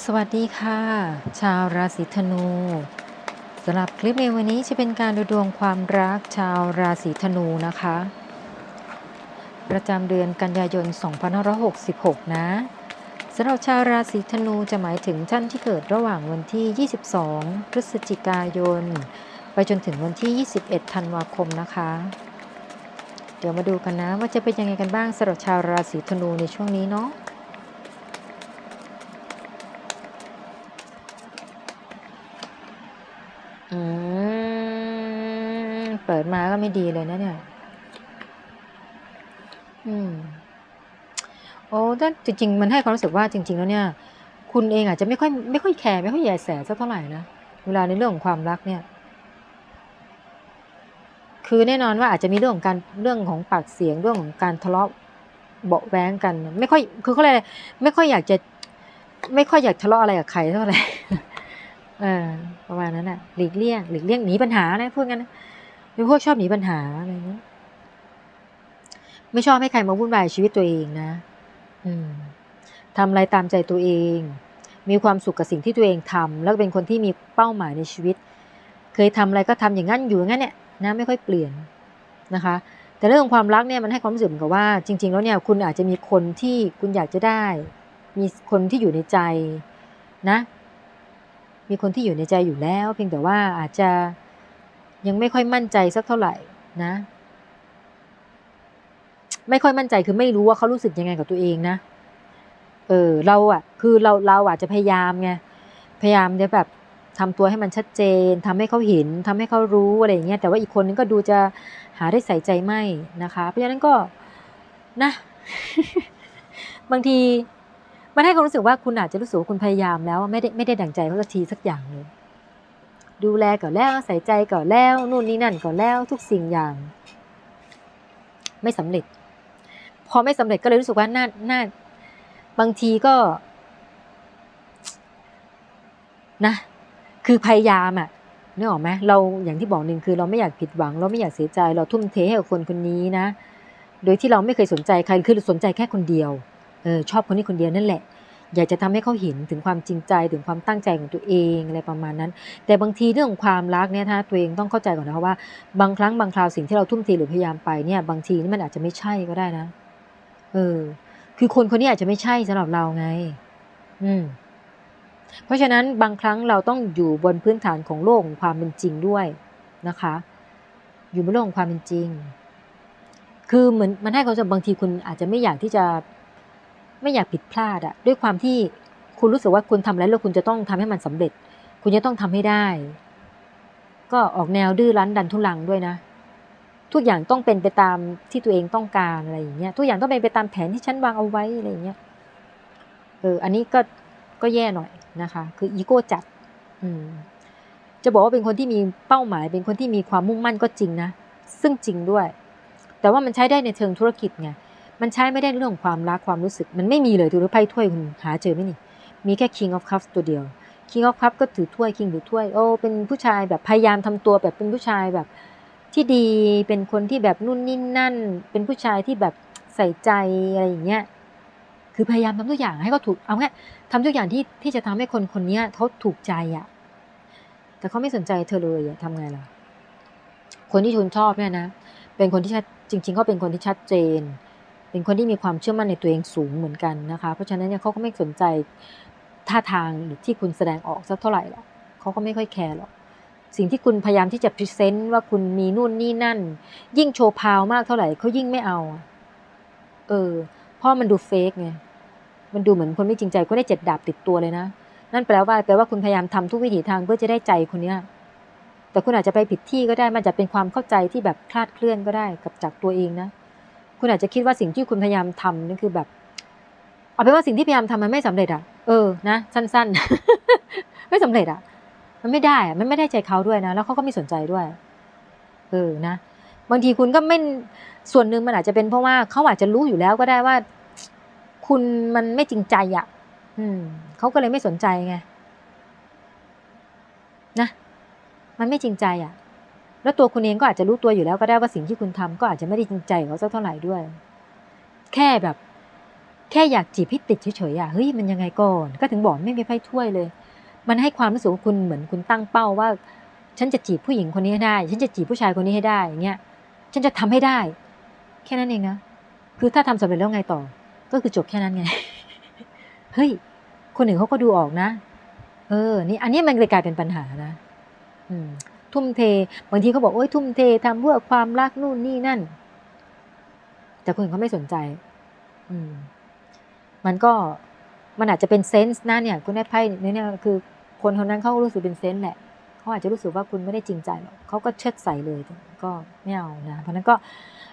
สวัสดีค่ะ ชาวราศีธนูสำหรับคลิปในวันนี้จะเป็นการดูดวงความรักชาวราศีธนูนะคะ ประจำเดือนกันยายน 2566 นะสำหรับชาวราศีธนูจะหมายถึงท่านที่เกิดระหว่างวันที่ 22 พฤศจิกายน ไปจนถึงวันที่ 21 ธันวาคมนะคะ เดี๋ยวมาดูกันนะว่าจะเป็นยังไงกันบ้างสำหรับชาวราศีธนูในช่วงนี้เนาะ เปิดมาก็ไม่ดีเลยนะเนี่ย อืม โอ้แต่จริง ๆ มันให้ความรู้สึกว่าจริง ๆ แล้วเนี่ย คุณเองอาจจะไม่ค่อยไม่ค่อยแคร์ไม่ค่อยใยแสสักเท่าไหร่นะเวลาในเรื่องของความรักเนี่ย คือแน่นอนว่าอาจจะมีเรื่องของการเรื่องของปากเสียงเรื่องของการทะเลาะเบาแว้งกัน ไม่ค่อย คือเขาเลยกไม่ค่อยอยากจะ ไม่ค่อยอยากทะเลาะอะไรกับใครเท่าไหร่เออประมาณนั้นอะหลีกเลี่ยงหลีกเลี่ยงหนีปัญหานะพูดกันนะ เป็นพวกชอบหนีปัญหาอะไรเงี้ยไม่ชอบให้ใครมาวุ่นวายชีวิตตัวเองนะ อืมทำอะไรตามใจตัวเอง มีความสุขกับสิ่งที่ตัวเองทำแล้วเป็นคนที่มีเป้าหมายในชีวิต เคยทำอะไรก็ทำอย่างนั้นอยู่อย่างนั้นเนี่ยนะไม่ค่อยเปลี่ยนนะคะ แต่เรื่องของความรักเนี่ยมันให้ความรู้สึกเหมือนกับว่า จริง ๆ แล้วเนี่ยคุณอาจจะมีคนที่คุณอยากจะได้ มีคนที่อยู่ในใจนะ มีคนที่อยู่ในใจอยู่แล้ว เพียงแต่ว่าอาจจะ ยังไม่ค่อยมั่นใจสักเท่าไหร่นะ ไม่ค่อยมั่นใจคือไม่รู้ว่าเขารู้สึกยังไงกับตัวเองนะ เออเราอะ คือเราเราอาจจะพยายามไงพยายามจะแบบทำตัวให้มันชัดเจนทำให้เขาเห็นทำให้เขารู้อะไรอย่างเงี้ยแต่ว่าอีกคนนึงก็ดูจะหาได้ใส่ใจไม่นะคะ เพราะฉะนั้นก็นะ บางทีมันให้ความรู้สึกว่าคุณอาจจะรู้สึกว่าคุณพยายามแล้ว ไม่ได้ไม่ได้ดั่งใจเขาสักทีสักอย่างเลย ดูแลก่อนแล้วใส่ใจก่อนแล้วนู่นนี่นั่นก่อนแล้วทุกสิ่งอย่าง ไม่สำเร็จ พอไม่สำเร็จก็เลยรู้สึกว่าน่าน่าบางทีก็นะคือพยายามอะนึกออกไหมเราอย่างที่บอกหนึ่งคือเราไม่อยากผิดหวัง เราไม่อยากเสียใจ เราทุ่มเทให้กับคนคนนี้นะ โดยที่เราไม่เคยสนใจใครคือสนใจแค่คนเดียวเออชอบคนนี้คนเดียวนั่นแหละ อยากจะทำให้เขาเห็นถึงความจริงใจถึงความตั้งใจของตัวเองอะไรประมาณนั้น แต่บางทีเรื่องของความรักเนี่ยถ้าตัวเองต้องเข้าใจก่อนนะคะว่าบางครั้งบางคราวสิ่งที่เราทุ่มเทหรือพยายามไปเนี่ยบางทีนี่มันอาจจะไม่ใช่ก็ได้นะเออ คือคนคนนี้อาจจะไม่ใช่สำหรับเราไง อืม เพราะฉะนั้นบางครั้งเราต้องอยู่บนพื้นฐานของโลกของความเป็นจริงด้วยนะคะ อยู่บนโลกของความเป็นจริง คือเหมือนมันให้ความรู้สึกบางทีคุณอาจจะไม่อยากที่จะ ไม่อยากผิดพลาดอะด้วยความที่คุณรู้สึกว่าคุณทำอะไรแล้วคุณจะต้องทำให้มันสำเร็จ คุณจะต้องทำให้ได้ ก็ออกแนวดื้อรั้นดันทุลังด้วยนะ ทุกอย่างต้องเป็นไปตามที่ตัวเองต้องการอะไรอย่างเงี้ยทุกอย่างต้องเป็นไปตามแผนที่ฉันวางเอาไว้อะไรอย่างเงี้ยเอออันนี้ก็ก็แย่หน่อยนะคะ คืออีโก้จัด อืมจะบอกว่าเป็นคนที่มีเป้าหมาย เป็นคนที่มีความมุ่งมั่นก็จริงนะ ซึ่งจริงด้วย แต่ว่ามันใช้ได้ในเชิงธุรกิจไง มันใช้ไม่ได้เรื่องของความรักความรู้สึก มันไม่มีเลยถือไพ่ถ้วยคุณหาเจอไหมนี่ มีแค่ King of Cups ตัวเดียว King of Cups ก็ถือถ้วย King ถือถ้วยโอ้เป็นผู้ชายแบบพยายามทำตัวแบบเป็นผู้ชายแบบที่ดีเป็นคนที่แบบนู่นนี่นั่น เป็นผู้ชายที่แบบใส่ใจอะไรอย่างเงี้ยคือพยายามทำทุกอย่างให้เขาถูกเอาง่ายทำทุกอย่างที่ที่จะทำให้คนคนนี้เขาถูกใจอะ แต่เขาไม่สนใจเธอเลยอะทำไงล่ะคนที่คุณชอบเนี่ยนะเป็นคนที่ชัดจริง ๆ เขาเป็นคนที่ชัดเจน เป็นคนที่มีความเชื่อมั่นในตัวเองสูงเหมือนกันนะคะ เพราะฉะนั้นเนี่ยเขาก็ไม่สนใจท่าทางหรือที่คุณแสดงออกสักเท่าไหร่หรอกเขาก็ไม่ค่อยแคร์หรอกสิ่งที่คุณพยายามที่จะพรีเซนต์ว่าคุณมีนู่นนี่นั่น ยิ่งโชว์พาวมากเท่าไหร่เขายิ่งไม่เอา เออเพราะมันดูเฟกไงมันดูเหมือนคนไม่จริงใจก็ได้เจ็ดดาบติดตัวเลยนะนั่นแปลว่าแปลว่าคุณพยายามทำทุกวิถีทางเพื่อจะได้ใจคนเนี้ยแต่คุณอาจจะไปผิดที่ก็ได้มันจะเป็นความเข้าใจที่แบบคลาดเคลื่อนก็ได้กับจากตัวเองนะ คุณอาจจะคิดว่าสิ่งที่คุณพยายามทำนั่นคือแบบ เอาเป็นว่าสิ่งที่พยายามทำมันไม่สำเร็จอะ เออ นะ สั้น ๆ ไม่สำเร็จอะ มันไม่ได้อะมันไม่ได้ใจเขาด้วยนะ แล้วเขาก็ไม่สนใจด้วย เออ นะ บางทีคุณก็ไม่ ส่วนหนึ่งมันอาจจะเป็นเพราะว่าเขาอาจจะรู้อยู่แล้วก็ได้ว่า คุณมันไม่จริงใจอะ อืม เขาก็เลยไม่สนใจไง นะ มันไม่จริงใจอะ แล้วตัวคุณเองก็อาจจะรู้ตัวอยู่แล้วก็ได้ว่าสิ่งที่คุณทำก็อาจจะไม่ได้จริงใจเขาสักเท่าไหร่ด้วย แค่แบบ แค่อยากจีบให้ติดเฉยๆอะเฮ้ยมันยังไงก่อน ก็ถึงบอกไม่มีไพ่ถ้วยเลย มันให้ความรู้สึกว่าคุณเหมือนคุณตั้งเป้าว่า ฉันจะจีบผู้หญิงคนนี้ให้ได้ ฉันจะจีบผู้ชายคนนี้ให้ได้อย่างเงี้ยฉันจะทำให้ได้ แค่นั้นเองนะคือถ้าทำสำเร็จแล้วไงต่อ ก็คือจบแค่นั้นไงเฮ้ยคนอื่นเขาก็ดูออกนะ เออ นี่ อันนี้มันเลยกลายเป็นปัญหานะ อืม ทุ่มเท บางทีเขาบอกโอ้ยทุ่มเททำเพื่อความรักนู่นนี่นั่น แต่คนอื่นเขาไม่สนใจ อืม มันก็มันอาจจะเป็นเซนส์นะเนี่ย คุณได้ไพ่เนี่ยเนี่ยคือ คนคนนั้นเขารู้สึกเป็นเซนส์แหละเขาอาจจะรู้สึกว่าคุณไม่ได้จริงใจหรอกเขาก็เชิดใส่เลยก็ไม่เอานะเพราะนั้นก็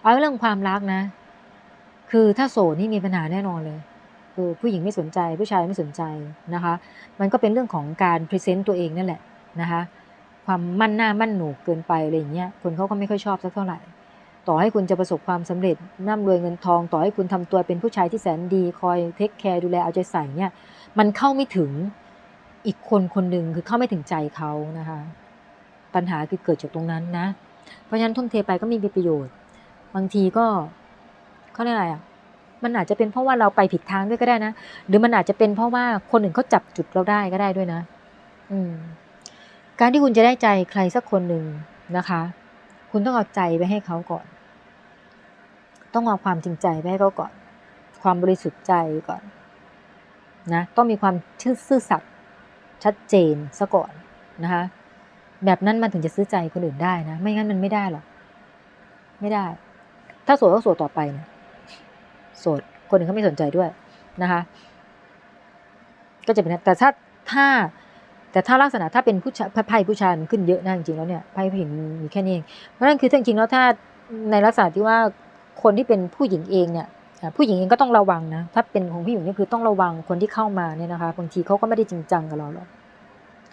เอาเรื่องความรักนะ คือถ้าโสดนี่มีปัญหาแน่นอนเลยคือผู้หญิงไม่สนใจผู้ชายไม่สนใจนะคะ มันก็เป็นเรื่องของการพรีเซนต์ตัวเองนั่นแหละนะคะ ความมั่นหน้ามั่นหนูเกินไปอะไรอย่างเงี้ยคนเขาก็ไม่ค่อยชอบสักเท่าไหร่ ต่อให้คุณจะประสบความสำเร็จร่ำรวยเงินทอง ต่อให้คุณทำตัวเป็นผู้ชายที่แสนดีคอยเทคแคร์ดูแลเอาใจใส่เนี่ยมันเข้าไม่ถึงอีกคนคนหนึ่งคือเข้าไม่ถึงใจเขานะคะ ปัญหาคือเกิดจากตรงนั้นนะ เพราะฉะนั้นทุ่มเทไปก็ไมมีประโยชน์ บางทีก็เขาเรียกอะไรอะมันอาจจะเป็นเพราะว่าเราไปผิดทางด้วยก็ได้นะ หรือมันอาจจะเป็นเพราะว่าคนอื่นเขาจับจุดเราได้ก็ได้ด้วยนะ อืม การที่คุณจะได้ใจใครสักคนหนึ่งนะคะ คุณต้องเอาใจไปให้เขาก่อน ต้องเอาความจริงใจไปให้เขาก่อน ความบริสุทธิ์ใจก่อนนะต้องมีความชื่อซื่อสัตย์ชัดเจนซะก่อนนะคะแบบนั้นมันถึงจะซื้อใจคนอื่นได้นะ ไม่งั้นมันไม่ได้หรอกไม่ได้ ถ้าโสดก็โสดต่อไปเนี่ยโสดคนอื่นเขาไม่สนใจด้วยนะคะ ก็จะเป็นแต่ถ้าถ้า แต่ถ้าลักษณะถ้าเป็นผู้ชายไพ่ผู้ชายมันขึ้นเยอะนะจริงๆแล้วเนี่ยไพ่ผู้หญิงมีแค่นี้เองเพราะฉะนั้นคือจริงๆแล้วถ้าในลักษณะที่ว่าคนที่เป็นผู้หญิงเองเนี่ยผู้หญิงเองก็ต้องระวังนะถ้าเป็นของผู้หญิงนี่คือต้องระวังคนที่เข้ามาเนี่ยนะคะบางทีเขาก็ไม่ได้จริงจังกับเราหรอก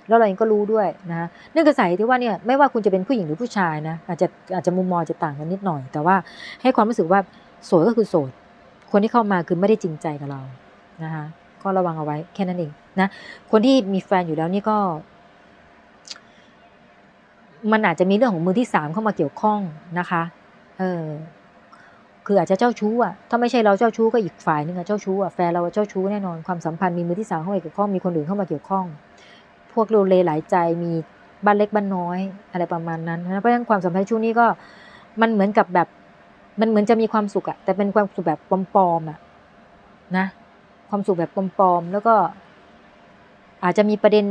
แล้วเราเองก็รู้ด้วยนะเนื่องจากสาเหตุที่ว่าเนี่ยไม่ว่าคุณจะเป็นผู้หญิงหรือผู้ชายนะอาจจะอาจจะมุมมองจะต่างกันนิดหน่อย แต่ว่าให้ความรู้สึกว่าโสดก็คือโสดคนที่เข้ามาคือไม่ได้จริงใจกับเรานะคะ ก็ระวังเอาไว้แค่นั้นเองนะคนที่มีแฟนอยู่แล้วนี่ก็ มันอาจจะมีเรื่องของมือที่สามเข้ามาเกี่ยวข้องนะคะ เออคืออาจจะเจ้าชู้อะ ถ้าไม่ใช่เราเจ้าชู้ก็อีกฝ่ายนึงอะเจ้าชู้อะแฟนเราเจ้าชู้แน่นอน ความสัมพันธ์มีมือที่สามเข้ามาเกี่ยวข้อง มีคนอื่นเข้ามาเกี่ยวข้อง พวกโลเลหลายใจมีบ้านเล็กบ้านน้อย อะไรประมาณนั้นนะเพราะฉะนั้นความสัมพันธ์ช่วงนี้ก็มันเหมือนกับแบบ มันเหมือนจะมีความสุขอะแต่เป็นความสุขแบบปลอมๆอะนะ ความสุขแบบปลอมๆแล้วก็อาจจะมีประเด็น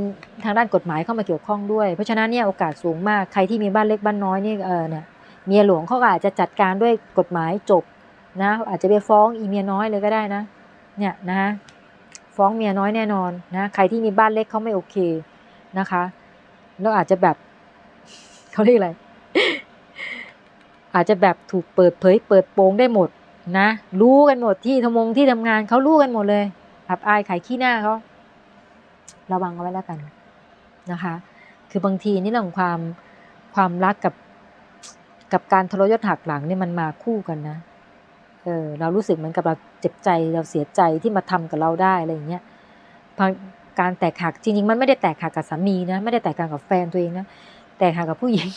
ทางด้านกฎหมายเข้ามาเกี่ยวข้องด้วย เพราะฉะนั้นเนี่ยโอกาสสูงมากใครที่มีบ้านเล็กบ้านน้อยนี่เออเนี่ยเมียหลวงเขาอาจจะจัดการด้วยกฎหมายจบนะ อาจจะไปฟ้องอีเมียน้อยเลยก็ได้นะ เนี่ยนะฟ้องเมียน้อยแน่นอนนะ ใครที่มีบ้านเล็กเขาไม่โอเคนะคะ แล้วอาจจะแบบเขาเรียกอะไร อาจจะแบบถูกเปิดเผยเปิดโปงได้หมด นะ รู้กันหมดที่ทำงที่ทำงานเขารู้กันหมดเลยอับอายขายขี้หน้าเขาระวังเอาไว้แล้วกันนะคะ คือบางทีนี่เรื่องความความรักกับกับการทรยศหักหลังเนี่ยมันมาคู่กันนะเออเรารู้สึกเหมือนกับเราเจ็บใจเราเสียใจที่มาทำกับเราได้อะไรอย่างเงี้ยการแตกหักจริงๆมันไม่ได้แตกหักกับสามีนะไม่ได้แตกหักกับแฟนตัวเองนะแตกหักกับผู้หญิง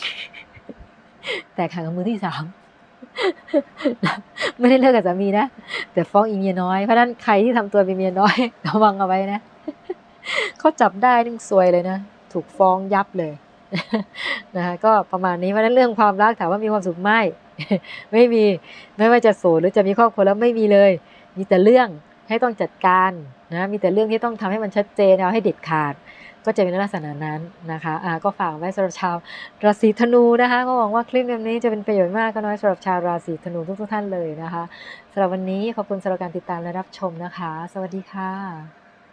แตกหักกับมือที่สาม ไม่ได้เลิกกับสามีนะ แต่ฟ้องอีเมียน้อย เพราะนั้นใครที่ทำตัวเป็นเมียน้อยระวังเอาไว้นะเขาจับได้นี่ซวยเลยนะ ถูกฟ้องยับเลยนะคะก็ประมาณนี้เพราะนั้นเรื่องความรักถามว่ามีความสุขไหมไม่มีไม่ว่าจะโสดหรือจะมีครอบครัวแล้วไม่มีเลย มีแต่เรื่อง ให้ต้องจัดการนะมีแต่เรื่องที่ต้องทำให้มันชัดเจนเอาให้เด็ดขาด ก็จะเป็นลักษณะนั้นนะคะะก็ฝากไว้สำหรับชาวราศีธนูนะคะก็หวังว่าคลิปนี้จะเป็นประโยชน์มากก็น้อยสำหรับชาวราศีธนูทุกๆท่านเลยนะคะสำหรับวันนี้ขอบคุณสำหรับการติดตามและรับชมนะคะ สวัสดีค่ะ